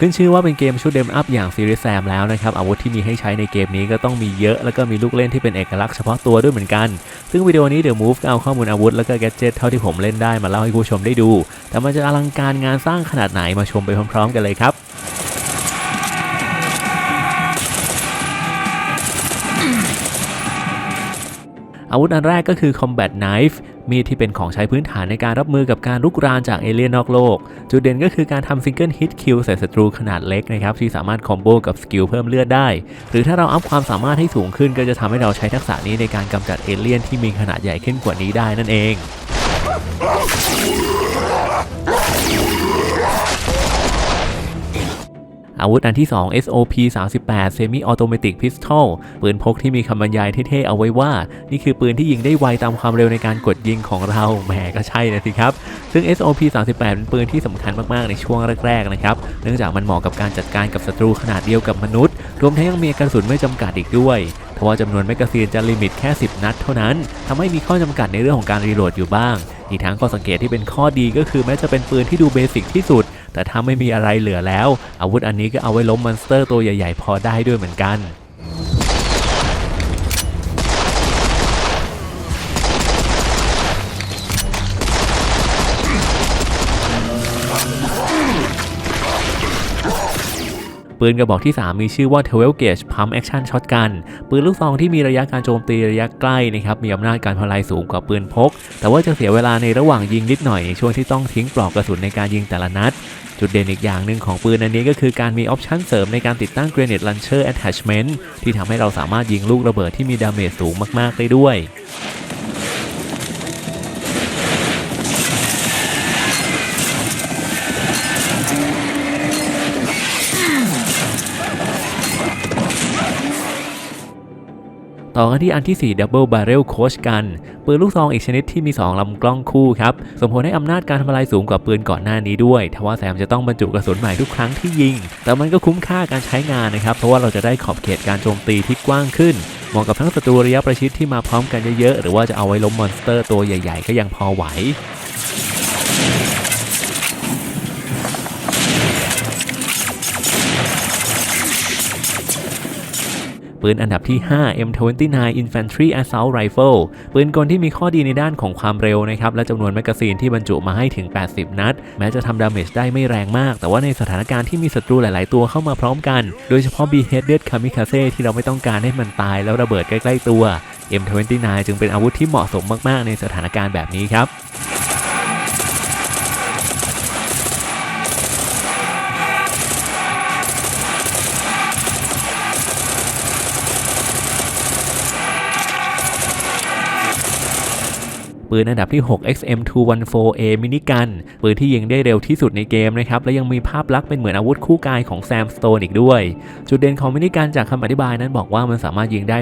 ขึ้นชื่อว่าเป็นเกมชุดเดมอัพอย่างซีรีส์แซมแล้วนะครับ อาวุธที่มีให้ใช้ในเกมนี้ก็ต้องมีเยอะ แล้วก็มีลูกเล่นที่เป็นเอกลักษณ์เฉพาะตัวด้วยเหมือนกัน ซึ่งวิดีโอนี้เดี๋ยวมูฟก็เอาข้อมูลอาวุธ แล้วก็แกดเจิตเท่าที่ผมเล่นได้มาเล่าให้ผู้ชมได้ดู แต่มันจะอลังการงานสร้างขนาดไหนมาชมไปพร้อม ๆ กันเลยครับอาวุธอันแรกก็คือ Combat Knife มีดที่เป็นของใช้พื้นฐานในการรับมือกับการลุกรานจากเอเลี่ยนนอกโลก จุดเด่นก็คือการทำซิงเกิลฮิตคิวใส่ศัตรูขนาดเล็กนะครับที่สามารถคอมโบกับสกิลเพิ่มเลือดได้ หรือถ้าเราอัพความสามารถให้สูงขึ้นก็จะทำให้เราใช้ทักษะนี้ในการกำจัดเอเลี่ยนที่มีขนาดใหญ่ขึ้นกว่านี้ได้นั่นเอง อาวุธอันที่ 2 SOP 38 Semi Automatic Pistol ปืนพกที่มีคำบรรยายเท่ๆเอาไว้ว่า นี่คือปืนที่ยิงได้ไวตามความเร็วในการกดยิงของเราแหมก็ใช่นะสิครับ ซึ่ง SOP 38 เป็นปืนที่สำคัญมากๆ ในช่วงแรกๆนะครับ เนื่องจากมันเหมาะกับการจัดการกับศัตรูขนาดเดียวกับมนุษย์ รวมทั้งยังมีกระสุนไม่จำกัดอีกด้วยทว่าจำนวนแมกกาซีนจะลิมิตแค่ 10 นัดเท่านั้นทำให้มีข้อจำกัดในเรื่องของการรีโหลดอยู่บ้างอีกทั้งข้อสังเกตที่เป็นข้อดีก็คือแม้จะเป็นปืนที่ดูเบสิกที่สุด แต่ถ้าไม่มีอะไรเหลือแล้ว อาวุธอันนี้ก็เอาไว้ล้มมอนสเตอร์ตัวใหญ่ๆ พอได้ด้วยเหมือนกัน ปืนกระบอกที่ 3 มีชื่อว่า 12 gauge pump action shotgun ปืนลูกซองที่มีระยะการโจมตีระยะใกล้นะครับมีอำนาจการพลายสูงกว่าปืนพก แต่ว่าจะเสียเวลาในระหว่างยิงนิดหน่อยในช่วงที่ต้องทิ้งปลอกกระสุนในการยิงแต่ละนัด จุดเด่นอีกอย่างหนึ่งของปืนอันนี้ก็คือการมีออปชันเสริมในการติดตั้ง grenade launcher attachment ที่ทำให้เราสามารถยิงลูกระเบิดที่มีดาเมจสูงมากๆได้ด้วย ต่อกันที่อันที่ 4 Double Barrel Coach Gun ปืนลูกซองอีกชนิดที่มี 2ลำกล้องคู่ครับ สมผลให้อำนาจการทำลายสูงกว่าปืนก่อนหน้านี้ด้วย ทว่าแซมจะต้องบรรจุกระสุนใหม่ทุกครั้งที่ยิง แต่มันก็คุ้มค่าการใช้งานนะครับ เพราะว่าเราจะได้ขอบเขตการโจมตีที่กว้างขึ้นเหมาะกับทั้งศัตรูระยะประชิดที่มาพร้อมกันเยอะๆ หรือว่าจะเอาไว้ล้มมอนสเตอร์ตัวใหญ่ ๆ ก็ยังพอไหว ปืนอันดับที่ 5 M29 Infantry Assault Rifle ปืนกลที่มีข้อดีในด้านของความเร็วนะครับ และจำนวนแมกกาซีนที่บรรจุมาให้ถึง 80 นัด แม้จะทำดาเมจได้ไม่แรงมาก แต่ว่าในสถานการณ์ที่มีศัตรูหลาย ๆ ตัวเข้ามาพร้อมกัน โดยเฉพาะ Beheaded Kamikaze ที่เราไม่ต้องการให้มันตายแล้วระเบิดใกล้ ๆ ตัว M29 จึงเป็นอาวุธที่เหมาะสมมาก ๆ ในสถานการณ์แบบนี้ครับ ปืนอันดับที่ 6 XM214A มินิกันปืนที่ยิงได้เร็วที่สุดในเกมนะครับและยังมีภาพลักษณ์เป็นเหมือนอาวุธคู่กายของแซมสโตนอีกด้วย จุดเด่นของมินิกันจากคำอธิบายนั้นบอกว่ามันสามารถยิงได้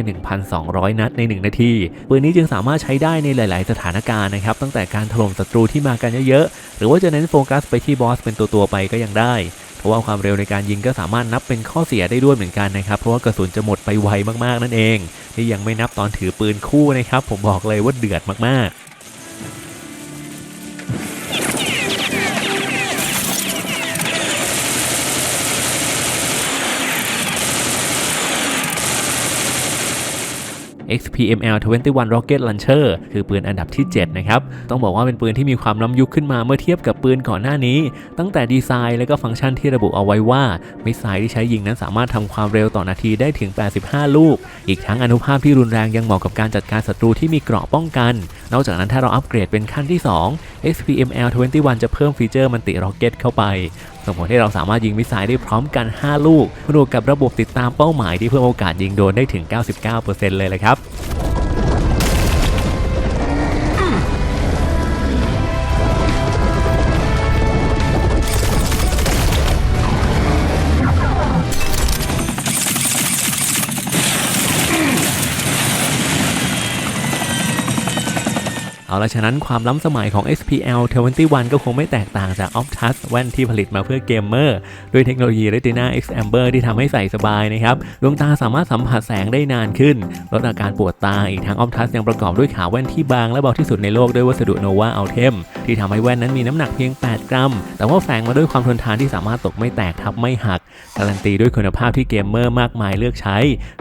1,200 นัดใน 1 นาที ปืนนี้จึงสามารถใช้ได้ในหลาย ๆ สถานการณ์นะครับตั้งแต่การถล่มศัตรูที่มากันเยอะ ๆ หรือว่าจะเน้นโฟกัสไปที่บอสเป็นตัว ๆ ไปก็ยังได้เพราะว่าความเร็วในการยิงก็สามารถนับเป็นข้อเสียได้ด้วยเหมือนกันนะครับเพราะว่ากระสุนจะหมดไปไวมากๆนั่นเองนี่ยังไม่นับตอนถือปืนคู่นะครับผมบอกเลยว่าเดือดมากๆ XPML 21 Rocket Launcher คือปืนอันดับที่ 7 นะครับ ต้องบอกว่าเป็นปืนที่มีความล้ำยุคขึ้นมาเมื่อเทียบกับปืนก่อนหน้านี้ ตั้งแต่ดีไซน์และก็ฟังก์ชันที่ระบุเอาไว้ว่า มิสไซล์ที่ใช้ยิงนั้นสามารถทำความเร็วต่อนาทีได้ถึง 85 ลูก อีกทั้งอนุภาพที่รุนแรงยังเหมาะกับการจัดการศัตรูที่มีเกราะป้องกัน นอกจากนั้นถ้าเราอัปเกรดเป็นขั้นที่ 2 XPML 21 จะเพิ่มฟีเจอร์มันติร็อกเก็ตเข้าไป ส่งผลให้เราสามารถยิงมิสไซล์ได้พร้อมกัน 5 ลูกรวมกับระบบติดตามเป้าหมายที่เพิ่มโอกาสยิงโดนได้ถึง 99%เลยเลยครับ เอาละฉะนั้นความล้ำสมัยของ SPL 21 ก็คงไม่แตกต่างจาก Optus แว่นที่ผลิตมาเพื่อเกมเมอร์ ด้วยเทคโนโลยี Retina X Amber ที่ทำให้ใส่สบายนะครับดวงตาสามารถสัมผัสแสงได้นานขึ้น ลดอาการปวดตา อีกทั้ง Optus ยังประกอบด้วยขาแว่นที่บางและเบาที่สุดในโลกด้วยวัสดุ Nova Ultem ที่ทำให้แว่นนั้นมีน้ำหนักเพียง 8 กรัม แต่ว่าแฝงมาด้วยความทนทานที่สามารถตกไม่แตกทับไม่หัก การันตีด้วยคุณภาพที่เกมเมอร์มากมายเลือกใช้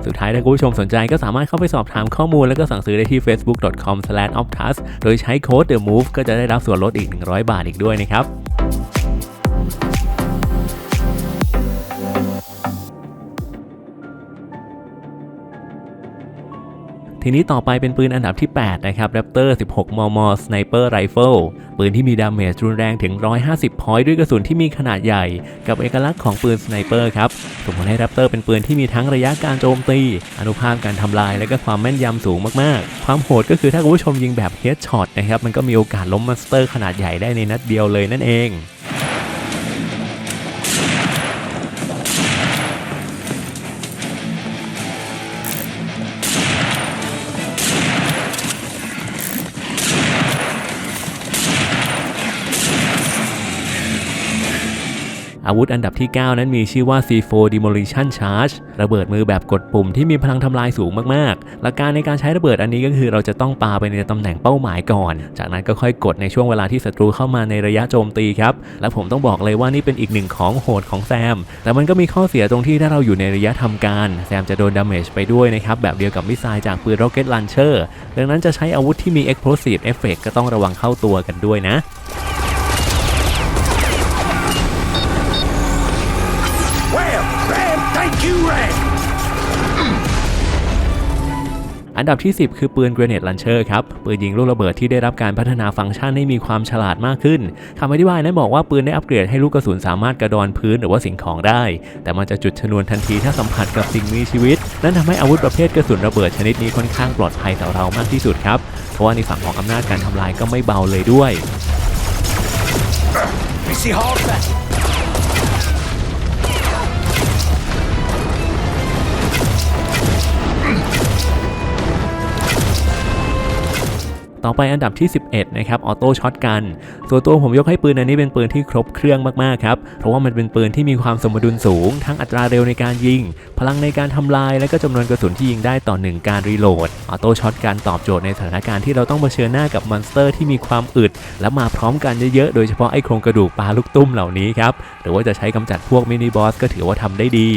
สุดท้ายถ้าคุณผู้ชมสนใจก็สามารถเข้าไปสอบถามข้อมูล แล้วก็สั่งซื้อได้ที่ facebook.com/optus โดยใช้โค้ด the move ก็จะได้รับส่วนลดอีก 100 บาทอีกด้วยนะครับทีนี้ต่อไปเป็นปืนอันดับที่ 8 นะครับ Raptor 16 มม Sniper Rifle ปืนที่มีดาเมจรุนแรงถึง 150 พอยต์ด้วยกระสุนที่มีขนาดใหญ่ กับเอกลักษณ์ของปืนสไนเปอร์ครับ ส่งผลให้แรปเตอร์เป็นปืนที่มีทั้งระยะการโจมตี อนุภาพการทำลาย และก็ความแม่นยำสูงมากๆ ความโหดก็คือถ้าคุณผู้ชมยิงแบบเฮดช็อตนะครับมันก็มีโอกาสล้มมอนสเตอร์ขนาดใหญ่ได้ในนัดเดียวเลยนั่นเอง อาวุธอันดับที่ 9 นั้นมีชื่อว่า C4 Demolition Charge ระเบิดมือแบบกดปุ่มที่มีพลังทำลายสูงมากๆ หลักการในการใช้ระเบิดอันนี้ก็คือเราจะต้องปาไปในตำแหน่งเป้าหมายก่อน จากนั้นก็ค่อยกดในช่วงเวลาที่ศัตรูเข้ามาในระยะโจมตีครับ และผมต้องบอกเลยว่านี่เป็นอีกหนึ่งของโหดของแซม แต่มันก็มีข้อเสียตรงที่ถ้าเราอยู่ในระยะทำการ แซมจะโดนดาเมจไปด้วยนะครับแบบเดียวกับมิสไซล์จากปืน Rocket Launcher ดังนั้นจะใช้อาวุธที่มี Explosive Effect ก็ต้องระวังเข้าตัวกันด้วยนะ อันดับที่ 10 คือปืน Grenade Launcher ครับ ปืนยิงลูกระเบิดที่ได้รับการพัฒนาฟังก์ชันให้มีความฉลาดมากขึ้นคำอธิบายนั้นบอกว่าปืนได้อัปเกรดให้ลูกกระสุนสามารถกระดอนพื้นหรือว่าสิ่งของได้ แต่มันจะจุดชนวนทันทีถ้าสัมผัสกับสิ่งมีชีวิต นั่นทำให้อาวุธประเภทกระสุนระเบิดชนิดนี้ค่อนข้างปลอดภัยต่อเรามากที่สุดครับ เพราะว่าในฝั่งของอำนาจการทำลายก็ไม่เบาเลยด้วย Missy hard back. ต่อไปอันดับที่ 11 นะครับ ออโต้ช็อตกัน ส่วนตัวผมยกให้ปืนอันนี้เป็นปืนที่ครบเครื่องมากๆครับ เพราะว่ามันเป็นปืนที่มีความสมดุลสูง ทั้งอัตราเร็วในการยิง พลังในการทำลาย และก็จำนวนกระสุนที่ยิงได้ต่อ 1 การรีโหลด ออโต้ช็อตกันตอบโจทย์ในสถานการณ์ที่เราต้องเผชิญหน้ากับมอนสเตอร์ที่มีความอึด และมาพร้อมกันเยอะๆ โดยเฉพาะไอ้โครงกระดูกปลาลูกตุ้มเหล่านี้ครับ หรือว่าจะใช้กำจัดพวกมินิบอสก็ถือว่าทำได้ดี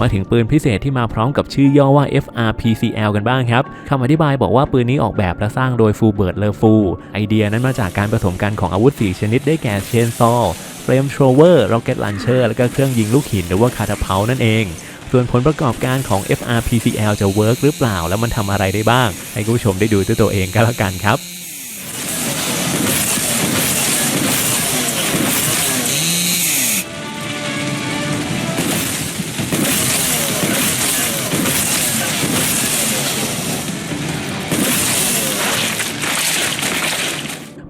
มาถึงปืนพิเศษที่มาพร้อมกับชื่อย่อว่า FRPCL กันบ้างครับคำอธิบายบอกว่าปืนนี้ออกแบบและสร้างโดยฟูเบิร์ตเลอฟูไอเดียนั้นมาจากการผสมกันของอาวุธ 4 ชนิดได้แก่เชนซอเฟรมโทรเวอร์ร็อกเก็ตลันเชอร์และก็เครื่องยิงลูกหินหรือว่าคาตาเพานั่นเองส่วนผลประกอบการของ FRPCL จะเวิร์กหรือเปล่า แล้วมันทำอะไรได้บ้าง ให้คุณผู้ชมได้ดูด้วยตัวเองก็แล้วกันครับ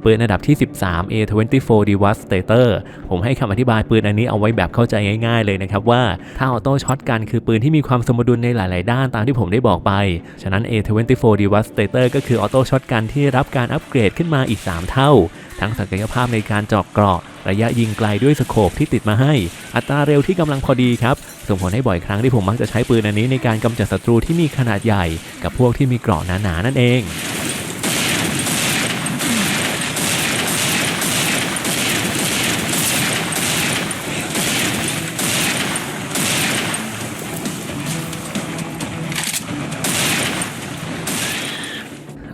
ปืนอันดับที่ 13 A24 Devastator ผมให้คำอธิบายปืนอันนี้เอาไว้แบบเข้าใจง่าย ๆ เลยนะครับว่าถ้าออโต้ช็อตกันคือปืนที่มีความสมดุลในหลาย ๆ ด้านตามที่ผมได้บอกไป ฉะนั้น A24 Devastator ก็คือออโต้ช็อตกันที่รับการอัปเกรดขึ้นมาอีก 3 เท่า ทั้งศักยภาพในการเจาะเกราะระยะยิงไกลด้วยสโคปที่ติดมาให้ อัตราเร็วที่กำลังพอดีครับ ส่งผลให้บ่อยครั้งที่ผมมักจะใช้ปืนอันนี้ในการกำจัดศัตรูที่มีขนาดใหญ่ กับพวกที่มีเกราะหนาๆนั่นเอง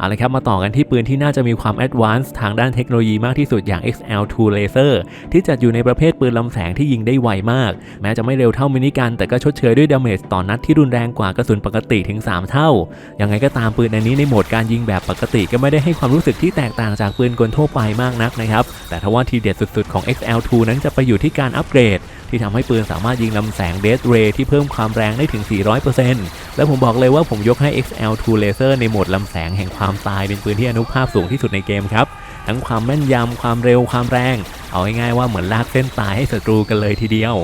เอาละครับมาต่อกันที่ปืนที่น่าจะมีความแอดวานซ์ทางด้านเทคโนโลยีมากที่สุดอย่าง XL2 Laser ที่จัดอยู่ในประเภทปืนลำแสงที่ยิงได้ไวมาก แม้จะไม่เร็วเท่ามินิกัน แต่ก็ชดเชยด้วยดาเมจต่อนนัดที่รุนแรงกว่ากระสุนปกติถึง 3 เท่า ยังไงก็ตามปืนอันนี้ในโหมดการยิงแบบปกติก็ไม่ได้ให้ความรู้สึกที่แตกต่างจากปืนกลทั่วไปมากนักนะครับแต่ทว่าทีเด็ดสุดๆของ XL2 นั้นจะไปอยู่ที่การอัปเกรด ที่ทำให้ปืนสามารถยิงลำแสงเดสเรย์ที่เพิ่มความแรงได้ถึง 400%และผมบอกเลยว่าผมยกให้ XL2 Laser ในโหมดลำแสงแห่งความตายเป็นปืนที่อนุภาพสูงที่สุดในเกมครับ ทั้งความแม่นยำความเร็วความแรง เอาง่ายๆว่าเหมือนลากเส้นตายให้ศัตรูกันเลยทีเดียว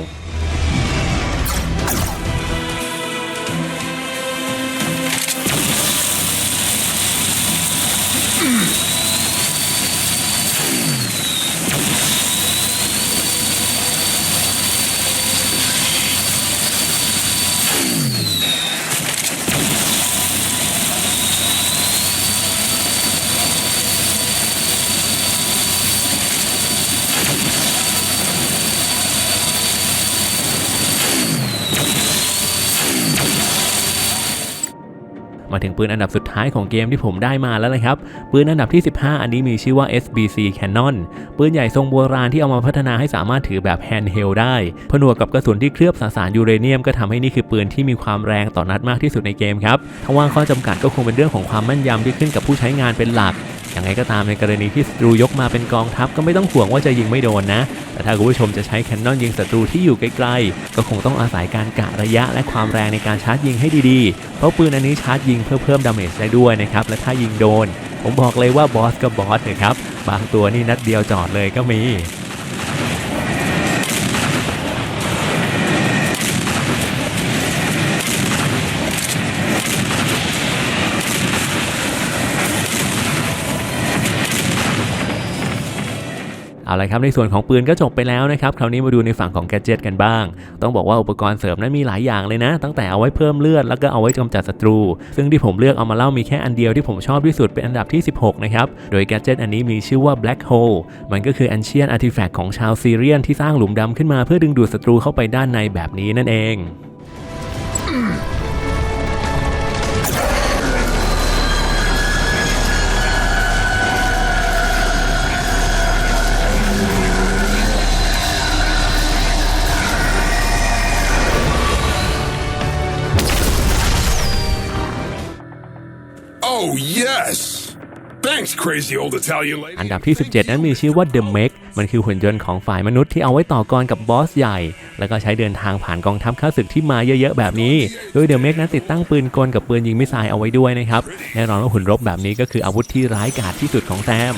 มาถึงปืนอันดับสุดท้ายของเกมที่ผมได้มาแล้วนะครับ ปืนอันดับที่ 15 อันนี้มีชื่อว่า SBC Cannon ปืนใหญ่ทรงโบราณที่เอามาพัฒนาให้สามารถถือแบบแฮนด์เฮลได้ ผนวกกับกระสุนที่เคลือบสสารยูเรเนียมก็ทำให้นี่คือปืนที่มีความแรงต่อนัดมากที่สุดในเกมครับถ้าว่าข้อจำกัดก็คงเป็นเรื่องของความแม่นยำที่ขึ้นกับผู้ใช้งานเป็นหลักย่างไรก็ตามในกรณีที่ศัตรูยกมาเป็นกองทัพก็ไม่ต้องห่วงว่าจะยิงไม่โดนนะ แต่ถ้าคุณผู้ชมจะใช้แคนนอนยิงศัตรูที่อยู่ไกลๆ ก็คงต้องอาศัยการกะระยะและความแรงในการชาร์จยิงให้ดีๆ เพราะปืนอันนี้ชาร์จยิงเพื่อเพิ่มดาเมจได้ด้วยนะครับ และถ้ายิงโดน ผมบอกเลยว่าบอสกับบอสนะครับ บางตัวนี่นัดเดียวจอดเลยก็มี เอาละครับในส่วนของปืนก็จบไปแล้วนะครับคราวนี้มาดูในฝั่งของแกจิตกันบ้าง ต้องบอกว่าอุปกรณ์เสริมนั้นมีหลายอย่างเลยนะ ตั้งแต่เอาไว้เพิ่มเลือดแล้วก็เอาไว้กำจัดศัตรู ซึ่งที่ผมเลือกเอามาเล่ามีแค่อันเดียวที่ผมชอบที่สุดเป็นอันดับที่ 16 นะครับ โดยแกจิตอันนี้มีชื่อว่า Black Hole มันก็คือ Ancient Artifact ของชาวซีเรียนที่สร้างหลุมดำขึ้นมาเพื่อดึงดูดศัตรูเข้าไปด้านในแบบนี้นั่นเอง Oh, yes! Thanks, crazy old Italian lady. อันดับที่ 17 นั้นมีชื่อว่า The Meg มันคือหุ่นยนต์ของฝ่ายมนุษย์ที่เอาไว้ต่อกรกับบอสใหญ่ แล้วก็ใช้เดินทางผ่านกองทัพข้าศึกที่มาเยอะๆแบบนี้ โดย The Meg นั้นติดตั้งปืนกลกับปืนยิงมิสไซล์เอาไว้ด้วยนะครับ แน่นอนว่าหุ่นรบแบบนี้ก็คืออาวุธที่ร้ายกาจที่สุดของแซม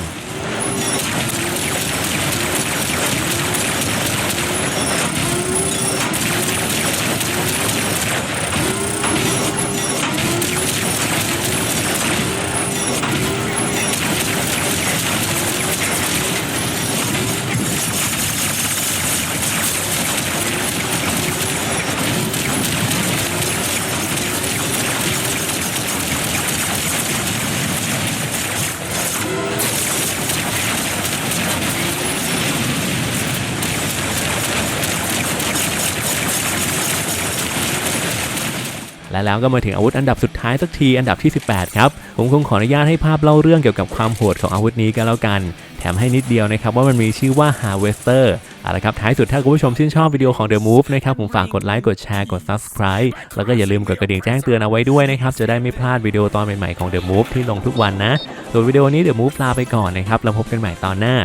และแล้วก็มาถึงอาวุธอันดับสุดท้ายสักทีอันดับที่ 18 ครับ ผมคงขออนุญาตให้ภาพเล่าเรื่องเกี่ยวกับความโหดของอาวุธนี้กันแล้วกัน แถมให้นิดเดียวนะครับว่ามันมีชื่อว่า Harvester เอาละครับท้ายสุดถ้าคุณผู้ชมชื่นชอบวิดีโอของ The Move นะครับผมฝากกดไลค์กดแชร์กด Subscribe แล้วก็อย่าลืมกดกระดิ่งแจ้งเตือนเอาไว้ด้วยนะครับจะได้ไม่พลาดวิดีโอตอนใหม่ๆของ The Move ที่ลงทุกวันนะส่วนวิดีโอนี้ The Move ลาไปก่อนนะครับแล้วพบกันใหม่ตอนหน้า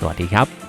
สวัสดีครับ